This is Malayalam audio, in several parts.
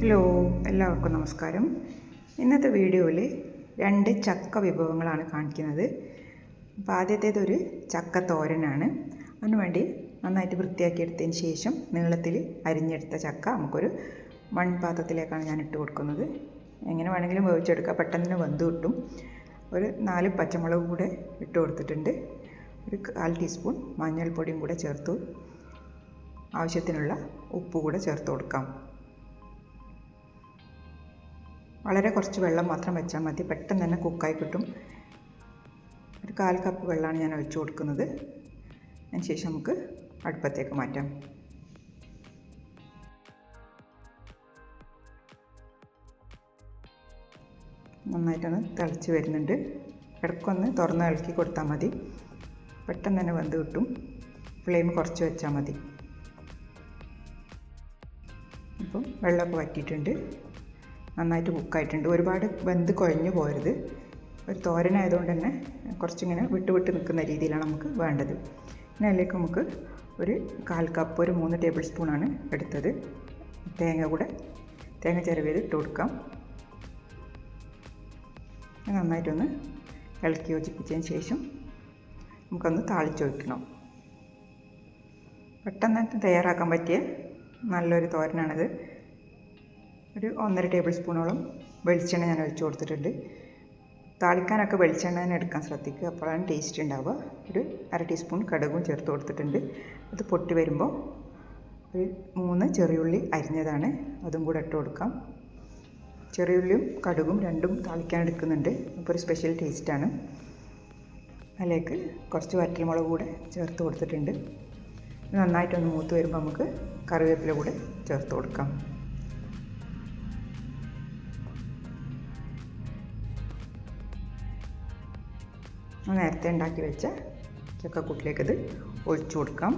ഹലോ എല്ലാവർക്കും നമസ്കാരം. ഇന്നത്തെ വീഡിയോയിൽ രണ്ട് ചക്ക വിഭവങ്ങളാണ് കാണിക്കുന്നത്. അപ്പോൾ ആദ്യത്തേതൊരു ചക്ക തോരനാണ്. അതിനു വേണ്ടി നന്നായിട്ട് വൃത്തിയാക്കിയെടുത്തതിന് ശേഷം നീളത്തിൽ അരിഞ്ഞെടുത്ത ചക്ക നമുക്കൊരു മൺപാത്രത്തിലേക്കാണ് ഞാൻ ഇട്ട് കൊടുക്കുന്നത്. എങ്ങനെ വേണമെങ്കിലും വേവിച്ചെടുക്കുക പെട്ടെന്ന് വെന്ത് കിട്ടും. ഒരു നാല് പച്ചമുളക് കൂടെ ഇട്ട് കൊടുത്തിട്ടുണ്ട്. ഒരു കാൽ ടീസ്പൂൺ മഞ്ഞൾപ്പൊടിയും കൂടെ ചേർത്തു. ആവശ്യത്തിനുള്ള ഉപ്പ് കൂടെ ചേർത്ത് കൊടുക്കാം. വളരെ കുറച്ച് വെള്ളം മാത്രം വെച്ചാൽ മതി. പെട്ടെന്ന് തന്നെ കുക്കായി കിട്ടും. ഒരു കാൽ കപ്പ് വെള്ളമാണ് ഞാൻ ഒഴിച്ചു കൊടുക്കുന്നത്. അതിന് ശേഷം നമുക്ക് അടുപ്പത്തേക്ക് മാറ്റാം. നന്നായിട്ടൊന്ന് തിളച്ച് വരുന്നുണ്ട്. ഇടയ്ക്കൊന്ന് തുറന്ന് ഇളക്കി കൊടുത്താൽ മതി. പെട്ടെന്ന് തന്നെ വെന്ത് കിട്ടും. ഫ്ലെയിം കുറച്ച് വെച്ചാൽ മതി. ഇപ്പം വെള്ളമൊക്കെ വറ്റിയിട്ടുണ്ട്. നന്നായിട്ട് കുക്കായിട്ടുണ്ട്. ഒരുപാട് വെന്ത് കുഴഞ്ഞു പോരുത്. ഒരു തോരനായതുകൊണ്ട് തന്നെ കുറച്ചിങ്ങനെ വിട്ട് വിട്ട് നിൽക്കുന്ന രീതിയിലാണ് നമുക്ക് വേണ്ടത്. പിന്നെ അതിലേക്ക് നമുക്ക് ഒരു കാൽ കപ്പ് ഒരു മൂന്ന് ടേബിൾ സ്പൂണാണ് എടുത്തത്. തേങ്ങ കൂടെ തേങ്ങ ചിരവിയത് ഇട്ട് കൊടുക്കാം. നന്നായിട്ടൊന്ന് ഇളക്കി യോജിപ്പിച്ചതിന് ശേഷം നമുക്കൊന്ന് താളിച്ചൊഴിക്കണം പെട്ടെന്ന് തയ്യാറാക്കാൻ പറ്റിയ നല്ലൊരു തോരനാണിത്. ഒരു ഒന്നര ടേബിൾ സ്പൂണോളം വെളിച്ചെണ്ണ ഞാൻ ഒഴിച്ചു കൊടുത്തിട്ടുണ്ട്. താളിക്കാനൊക്കെ വെളിച്ചെണ്ണ തന്നെ എടുക്കാൻ ശ്രദ്ധിക്കുക. അപ്പോഴാണ് ടേസ്റ്റ് ഉണ്ടാവുക. ഒരു അര ടീസ്പൂൺ കടുകും ചേർത്ത് കൊടുത്തിട്ടുണ്ട്. അത് പൊട്ടി വരുമ്പോൾ ഒരു മൂന്ന് ചെറിയുള്ളി അരിഞ്ഞതാണ്. അതും കൂടെ ഇട്ട് കൊടുക്കാം. ചെറിയുള്ളിയും കടുകും രണ്ടും താളിക്കാൻ എടുക്കുന്നുണ്ട്. അപ്പോൾ ഒരു സ്പെഷ്യൽ ടേസ്റ്റാണ് അതിലേക്ക് കുറച്ച് വറ്റൽമുളക് കൂടെ ചേർത്ത് കൊടുത്തിട്ടുണ്ട്. നന്നായിട്ടൊന്ന് മൂത്ത് വരുമ്പോൾ നമുക്ക് കറിവേപ്പില കൂടെ ചേർത്ത് കൊടുക്കാം. നേരത്തെ ഉണ്ടാക്കി വെച്ച ചക്കക്കൂട്ടിലേക്കത് ഒഴിച്ചു കൊടുക്കാം.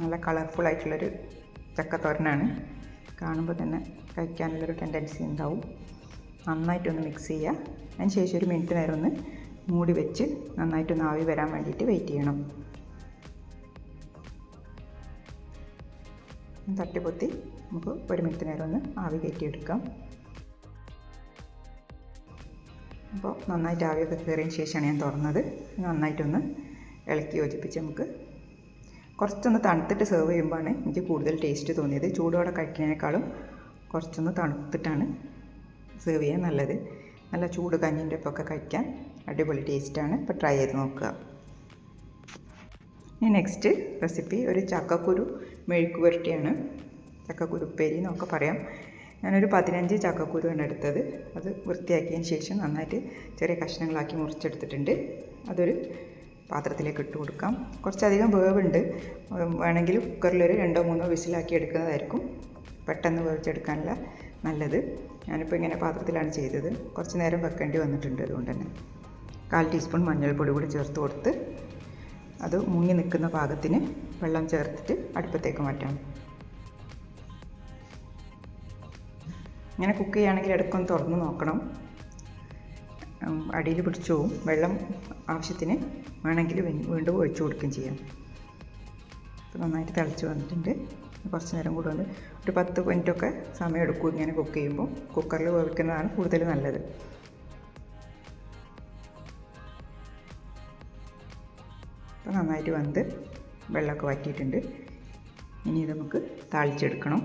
നല്ല കളർഫുൾ ആയിട്ടുള്ളൊരു ചക്കത്തോരനാണ്. കാണുമ്പോൾ തന്നെ കഴിക്കാനുള്ളൊരു ടെൻഡൻസി ഉണ്ടാവും. നന്നായിട്ടൊന്ന് മിക്സ് ചെയ്യുക. അതിന് ശേഷം ഒരു മിനിറ്റ് നേരം ഒന്ന് മൂടി വെച്ച് നന്നായിട്ടൊന്ന് ആവി വരാൻ വേണ്ടിയിട്ട് വെയിറ്റ് ചെയ്യണം. തട്ടിപ്പൊത്തി നമുക്ക് ഒരു മിനിറ്റ് നേരം ഒന്ന് ആവി കയറ്റിയെടുക്കാം. അപ്പോൾ നന്നായിട്ട് ആവിയൊക്കെ കയറിയതിന് ശേഷമാണ് ഞാൻ തുറന്നത്. നന്നായിട്ടൊന്ന് ഇളക്കി യോജിപ്പിച്ച് നമുക്ക് കുറച്ചൊന്ന് തണുത്തിട്ട് സെർവ് ചെയ്യുമ്പോഴാണ് എനിക്ക് കൂടുതൽ ടേസ്റ്റ് തോന്നിയത്. ചൂടോടെ കഴിക്കുന്നതിനേക്കാളും കുറച്ചൊന്ന് തണുത്തിട്ടാണ് സെർവ് ചെയ്യാൻ നല്ലത്. നല്ല ചൂട് കഞ്ഞിന്റെ ഒപ്പമൊക്കെ കഴിക്കാൻ അടിപൊളി ടേസ്റ്റാണ് ഇപ്പോൾ ട്രൈ ചെയ്ത് നോക്കുക. ഇനി നെക്സ്റ്റ് റെസിപ്പി ഒരു ചക്കക്കുരു മെഴുക്ക് പുരട്ടിയാണ്. ചക്കക്കുരു ഉപ്പേരി എന്നൊക്കെ പറയാം. ഞാനൊരു പതിനഞ്ച് ചക്കക്കുരുവാണ് എടുത്തത്. അത് വൃത്തിയാക്കിയതിന് ശേഷം നന്നായിട്ട് ചെറിയ കഷ്ണങ്ങളാക്കി മുറിച്ചെടുത്തിട്ടുണ്ട്. അതൊരു പാത്രത്തിലേക്ക് ഇട്ട് കൊടുക്കാം. കുറച്ചധികം വേവുണ്ട്. വേണമെങ്കിൽ കുക്കറിലൊരു രണ്ടോ മൂന്നോ വിസിലാക്കി എടുക്കുന്നതായിരിക്കും. പെട്ടെന്ന് വേവിച്ചെടുക്കാനുള്ള നല്ലത്. ഞാനിപ്പോൾ ഇങ്ങനെ പാത്രത്തിലാണ് ചെയ്തത്. കുറച്ച് നേരം വെക്കേണ്ടി വന്നിട്ടുണ്ട് അതുകൊണ്ട് തന്നെ. കാൽ ടീസ്പൂൺ മഞ്ഞൾപ്പൊടി കൂടി ചേർത്ത് കൊടുത്ത് അത് മുങ്ങി നിൽക്കുന്ന പാകത്തിന് വെള്ളം ചേർത്തിട്ട് അടുപ്പത്തേക്ക് മാറ്റാം. ഇങ്ങനെ കുക്ക് ചെയ്യുകയാണെങ്കിൽ ഇടയ്ക്കൊന്ന് തുറന്ന് നോക്കണം. അടിയിൽ പിടിച്ചു പോവും. വെള്ളം ആവശ്യത്തിന് വേണമെങ്കിൽ വീണ്ടും ഒഴിച്ചു കൊടുക്കുകയും ചെയ്യാം. നന്നായിട്ട് തിളച്ച് വന്നിട്ടുണ്ട്. കുറച്ച് നേരം കൂടെ ഒന്ന് ഒരു പത്ത് മിനിറ്റൊക്കെ സമയം എടുക്കും ഇങ്ങനെ കുക്ക് ചെയ്യുമ്പോൾ. കുക്കറിൽ വേവിക്കുന്നതാണ് കൂടുതൽ നല്ലത്. അപ്പോൾ നന്നായിട്ട് വന്ന് വെള്ളമൊക്കെ വറ്റിയിട്ടുണ്ട്. ഇനി ഇത് നമുക്ക് താളിച്ചെടുക്കണം.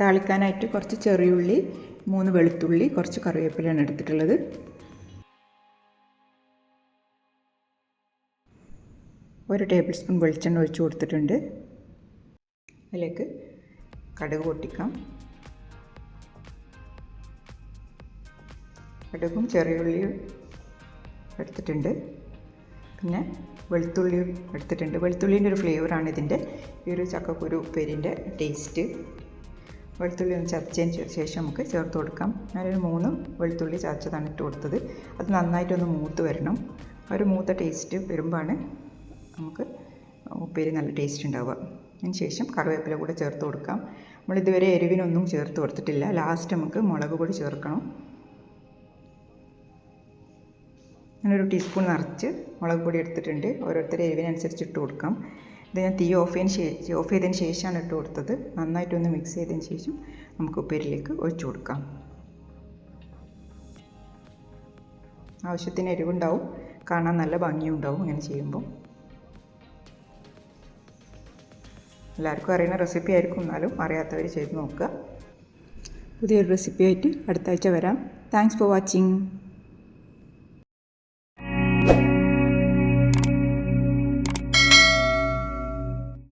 താളിക്കാനായിട്ട് കുറച്ച് ചെറിയുള്ളി മൂന്ന് വെളുത്തുള്ളി കുറച്ച് കറിവേപ്പിലയാണ് എടുത്തിട്ടുള്ളത്. ഒരു ടേബിൾ സ്പൂൺ വെളിച്ചെണ്ണ ഒഴിച്ച് കൊടുത്തിട്ടുണ്ട്. അതിലേക്ക് കടുക് പൊട്ടിക്കാം. കടുകും ചെറിയുള്ളിയും എടുത്തിട്ടുണ്ട്. പിന്നെ വെളുത്തുള്ളിയും എടുത്തിട്ടുണ്ട്. വെളുത്തുള്ളീന്റെ ഒരു ഫ്ലേവറാണ് ഇതിന്റെ. ഈ ഒരു ചക്കക്കുരു ഉപ്പേരിന്റെ ടേസ്റ്റ് വെളുത്തുള്ളി ഒന്ന് ചതച്ചതിന് ശേഷം നമുക്ക് ചേർത്ത് കൊടുക്കാം. ഞാനൊരു മൂന്ന് വെളുത്തുള്ളി ചതച്ചതാണ് ഇട്ട് കൊടുത്തത്. അത് നന്നായിട്ടൊന്ന് മൂത്ത് വരണം. ഒരു മൂത്ത ടേസ്റ്റ് വരുമ്പോഴാണ് നമുക്ക് ഉപ്പേരി നല്ല ടേസ്റ്റ് ഉണ്ടാവുക. അതിന് ശേഷം കറിവേപ്പില കൂടെ ചേർത്ത് കൊടുക്കാം. നമ്മൾ ഇതുവരെ എരിവിനൊന്നും ചേർത്ത് കൊടുത്തിട്ടില്ല. ലാസ്റ്റ് നമുക്ക് മുളക് പൊടി ചേർക്കണം. ഞാനൊരു ടീസ്പൂൺ നിറച്ച് മുളക് പൊടി എടുത്തിട്ടുണ്ട്. ഓരോരുത്തരെ എരിവിനനുസരിച്ച് ഇട്ട് കൊടുക്കാം. ഇത് ഞാൻ തീ ഓഫ് ചെയ്തതിന് ശേഷം ഓഫ് ചെയ്തതിന് ശേഷമാണ് ഇട്ട് കൊടുത്തത്. നന്നായിട്ടൊന്ന് മിക്സ് ചെയ്തതിന് ശേഷം നമുക്ക് ഉപ്പേരിലേക്ക് ഒഴിച്ചു കൊടുക്കാം. ആവശ്യത്തിന് എരിവുണ്ടാവും. കാണാൻ നല്ല ഭംഗിയും ഉണ്ടാവും അങ്ങനെ ചെയ്യുമ്പോൾ. എല്ലാവർക്കും അറിയുന്ന റെസിപ്പി ആയിരിക്കും. എന്നാലും അറിയാത്തവർ ചെയ്ത് നോക്കുക. പുതിയൊരു റെസിപ്പി ആയിട്ട് അടുത്ത ആഴ്ച വരാം. Thanks for watching